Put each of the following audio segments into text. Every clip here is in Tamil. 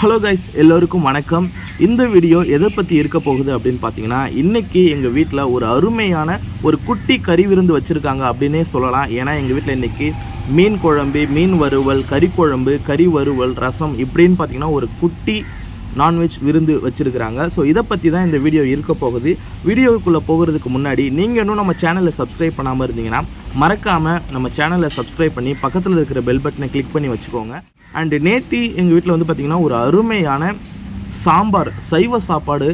ஹலோ கைஸ் எல்லோருக்கும் வணக்கம். இந்த வீடியோ எதை பற்றி இருக்க போகுது அப்படின்னு பார்த்தீங்கன்னா இன்றைக்கி எங்கள் வீட்டில் ஒரு அருமையான ஒரு குட்டி கறி விருந்து வச்சுருக்காங்க அப்படின்னே சொல்லலாம். ஏன்னா எங்கள் வீட்டில் இன்றைக்கி மீன் குழம்பு மீன் வறுவல் கறி குழம்பு கறி வறுவல் ரசம் இப்படின்னு பார்த்தீங்கன்னா ஒரு குட்டி நான்வெஜ் விருந்து வச்சுருக்கிறாங்க. ஸோ இதை பற்றி தான் இந்த வீடியோ இருக்க போகுது. வீடியோவுக்குள்ளே போகிறதுக்கு முன்னாடி நீங்கள் இன்னும் நம்ம சேனலை சப்ஸ்கிரைப் பண்ணாமல் இருந்தீங்கன்னா மறக்காமல் நம்ம சேனலை சப்ஸ்கிரைப் பண்ணி பக்கத்தில் இருக்கிற பெல் பட்டனை கிளிக் பண்ணி வச்சுக்கோங்க. அண்டு நேத்தி எங்கள் வீட்டில் வந்து பார்த்திங்கன்னா ஒரு அருமையான சாம்பார் சைவ சாப்பாடு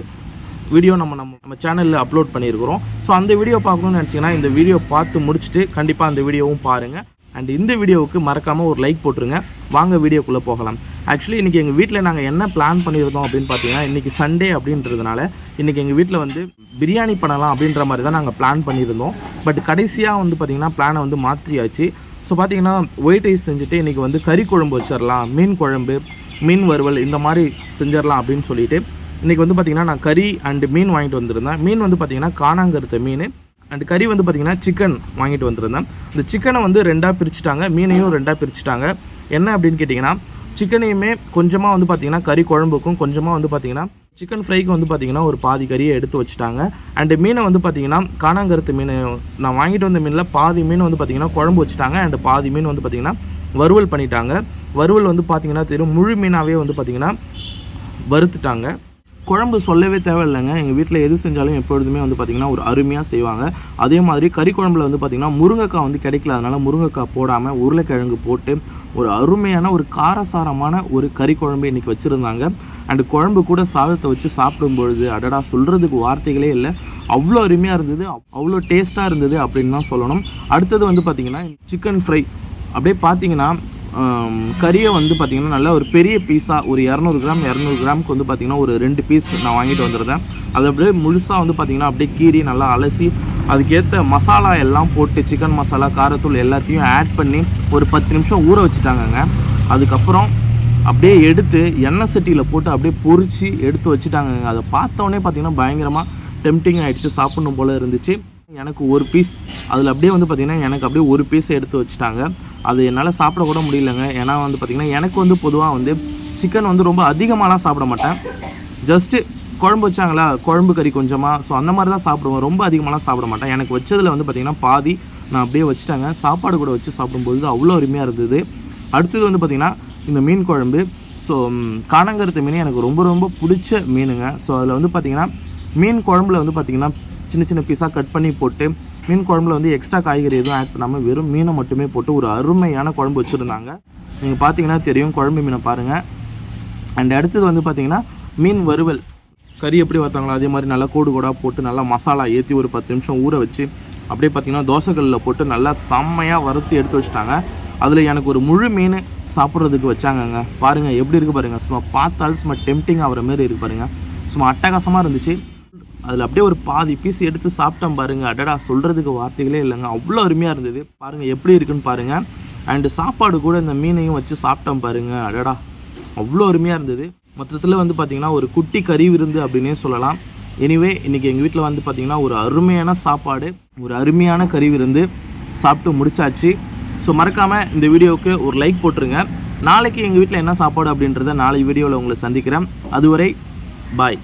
வீடியோ நம்ம நம்ம நம்ம சேனலில் அப்லோட் பண்ணியிருக்கிறோம். ஸோ அந்த வீடியோ பார்க்கணும்னு நினச்சிங்கன்னா இந்த வீடியோ பார்த்து முடிச்சுட்டு கண்டிப்பாக அந்த வீடியோவும் பாருங்கள் அண்ட் இந்த வீடியோவுக்கு மறக்காமல் ஒரு லைக் போட்டுருங்க. வாங்க வீடியோக்குள்ளே போகலாம். ஆக்சுவலி இன்றைக்கி எங்கள் வீட்டில் நாங்கள் என்ன பிளான் பண்ணியிருந்தோம் அப்படின்னு பார்த்தீங்கன்னா இன்றைக்கி சண்டே அப்படின்றதுனால இன்றைக்கி எங்கள் வீட்டில் வந்து பிரியாணி பண்ணலாம் அப்படின்ற மாதிரி தான் நாங்கள் பிளான் பண்ணியிருந்தோம். பட் கடைசியாக வந்து பார்த்திங்கன்னா பிளானை வந்து மாற்றியாச்சு ஸோ பார்த்தீங்கன்னா ஒயிட் ரைஸ் செஞ்சுட்டு இன்றைக்கி வந்து கறி குழம்பு வச்சிடலாம் மீன் குழம்பு மீன் வறுவல் இந்த மாதிரி செஞ்சிடலாம் அப்படின்னு சொல்லிட்டு இன்றைக்கி வந்து பார்த்திங்கன்னா நான் கறி அண்டு மீன் வாங்கிட்டு வந்திருந்தேன். மீன் வந்து பார்த்திங்கன்னா காணாங்கருத்த மீன் அண்ட் கறி வந்து பார்த்திங்கன்னா சிக்கன் வாங்கிட்டு வந்திருந்தேன். இந்த சிக்கனை வந்து ரெண்டாக பிரிச்சுட்டாங்க மீனையும் ரெண்டாக பிரிச்சுட்டாங்க. என்ன அப்படின்னு கேட்டிங்கன்னா சிக்கனையுமே கொஞ்சமாக வந்து பார்த்திங்கன்னா கறி குழம்புக்கும் கொஞ்சமாக வந்து பார்த்திங்கன்னா சிக்கன் ஃப்ரைக்கு வந்து பார்த்திங்கன்னா ஒரு பாதி கறியை எடுத்து வச்சுட்டாங்க. அண்டு மீனை வந்து பார்த்திங்கன்னா காணாங்கருத்து மீன் நான் வாங்கிட்டு வந்த மீனில் பாதி மீன் வந்து பார்த்திங்கன்னா குழம்பு வச்சுட்டாங்க. அண்டு பாதி மீன் வந்து பார்த்திங்கன்னா வறுவல் பண்ணிட்டாங்க. வறுவல் வந்து பார்த்திங்கன்னா தெரியும் முழு மீனாகவே வந்து பார்த்திங்கன்னா வறுத்துட்டாங்க. குழம்பு சொல்லவே தேவையில்லைங்க. எங்கள் வீட்டில் எது செஞ்சாலும் எப்பொழுதுமே வந்து பார்த்திங்கன்னா ஒரு அருமையாக செய்வாங்க. அதே மாதிரி கறி குழம்புல வந்து பார்த்திங்கன்னா முருங்கைக்காய் வந்து கிடைக்கல. அதனால் முருங்கைக்காய் போடாமல் உருளைக்கிழங்கு போட்டு ஒரு அருமையான ஒரு காரசாரமான ஒரு கறி குழம்பு இன்றைக்கி வச்சுருந்தாங்க. அண்டு குழம்பு கூட சாதத்தை வச்சு சாப்பிடும் பொழுது அடடா சொல்கிறதுக்கு வார்த்தைகளே இல்லை. அவ்வளோ அருமையாக இருந்தது. அவ்வளோ டேஸ்ட்டாக இருந்தது அப்படின்னு தான் சொல்லணும். அடுத்தது வந்து பார்த்திங்கன்னா சிக்கன் ஃப்ரை அப்படியே பார்த்தீங்கன்னா கறியை வந்து பார்த்திங்கன்னா நல்லா ஒரு பெரிய பீஸாக ஒரு இரநூறு கிராம் இரநூறு கிராமுக்கு வந்து பார்த்திங்கன்னா ஒரு ரெண்டு பீஸ் நான் வாங்கிட்டு வந்துடுறேன் அது அப்படியே முழுசாக வந்து பார்த்திங்கன்னா அப்படியே கீறி நல்லா அலசி அதுக்கேற்ற மசாலா எல்லாம் போட்டு சிக்கன் மசாலா காரத்தூள் எல்லாத்தையும் ஆட் பண்ணி ஒரு பத்து நிமிஷம் ஊற வச்சுட்டாங்கங்க. அதுக்கப்புறம் அப்படியே எடுத்து எண்ணெய் சட்டியில் போட்டு அப்படியே பொரிச்சு எடுத்து வச்சுட்டாங்கங்க. அதை பார்த்தோன்னே பார்த்திங்கன்னா பயங்கரமாக டெம்டிங் ஆகிடுச்சு சாப்பிடணும் போல் இருந்துச்சு. எனக்கு ஒரு பீஸ் அதில் அப்படியே வந்து பார்த்திங்கன்னா எனக்கு அப்படியே ஒரு பீஸ் எடுத்து வச்சுட்டாங்க. அது என்னால் சாப்பிட கூட முடியலங்க. ஏன்னா வந்து பார்த்திங்கன்னா எனக்கு வந்து பொதுவாக வந்து சிக்கன் வந்து ரொம்ப அதிகமாகலாம் சாப்பிட மாட்டேன். ஜஸ்ட்டு குழம்பு வச்சாங்களா? குழம்பு கறி கொஞ்சமாக ஸோ அந்த மாதிரி தான் சாப்பிடுவேன். ரொம்ப அதிகமாகலாம் சாப்பிட மாட்டேன். எனக்கு வச்சதில் வந்து பார்த்திங்கன்னா பாதி நான் அப்படியே வச்சுட்டாங்க. சாப்பாடு கூட வச்சு சாப்பிடும்போது அவ்வளோ அருமையாக இருந்தது. அடுத்தது வந்து பார்த்திங்கன்னா இந்த மீன் குழம்பு. ஸோ காணங்கருத்து மீன் எனக்கு ரொம்ப ரொம்ப பிடிச்ச மீனுங்க. ஸோ அதில் வந்து பார்த்திங்கன்னா மீன் குழம்புல வந்து பார்த்திங்கன்னா சின்ன சின்ன பீஸாக கட் பண்ணி போட்டு மீன் குழம்புல வந்து எக்ஸ்ட்ரா காய்கறி எதுவும் ஆட் பண்ணாமல் வெறும் மீனை மட்டுமே போட்டு ஒரு அருமையான குழம்பு வச்சுருந்தாங்க. நீங்கள் பார்த்தீங்கன்னா தெரியும் குழம்பு மீனை பாருங்கள் அண்ட் அடுத்தது வந்து பார்த்தீங்கன்னா மீன் வறுவல். கறி எப்படி வறுத்தாங்களோ அதே மாதிரி நல்லா கோடு கோடாக போட்டு நல்லா மசாலா ஏற்றி ஒரு பத்து நிமிஷம் ஊற வச்சு அப்படியே பார்த்தீங்கன்னா தோசைக்கல்லில் போட்டு நல்லா செம்மையாக வறுத்து எடுத்து வச்சுட்டாங்க. அதில் எனக்கு ஒரு முழு மீன் சாப்பிட்றதுக்கு வச்சாங்கங்க. பாருங்கள் எப்படி இருக்குது பாருங்கள் சும்மா பார்த்தாலும் சும்மா டெம்டிங் ஆகிற மாதிரி இருக்கு பாருங்கள் சும்மா அட்டகாசமாக இருந்துச்சு. அதில் அப்படியே ஒரு பாதி பீஸ் எடுத்து சாப்பிட்டேன் பாருங்க. அடடா சொல்கிறதுக்கு வார்த்தைகளே இல்லைங்க. அவ்வளோ அருமையாக இருந்தது. பாருங்கள் எப்படி இருக்குன்னு பாருங்கள் அண்டு சாப்பாடு கூட இந்த மீனையும் வச்சு சாப்பிட்டேன் பாருங்கள் அடடா அவ்வளோ அருமையாக இருந்தது. மொத்தத்தில் வந்து பார்த்திங்கன்னா ஒரு குட்டி கறி விருந்து அப்படின்னே சொல்லலாம். எனிவே இன்றைக்கி எங்கள் வீட்டில் வந்து பார்த்திங்கன்னா ஒரு அருமையான சாப்பாடு ஒரு அருமையான கறி விருந்து சாப்பிட்டு முடிச்சாச்சு. ஸோ மறக்காமல் இந்த வீடியோவுக்கு ஒரு லைக் போட்டுருங்க. நாளைக்கு எங்கள் வீட்டில் என்ன சாப்பாடு அப்படின்றத நாளை வீடியோவில் உங்களை சந்திக்கிறேன். அதுவரை பாய்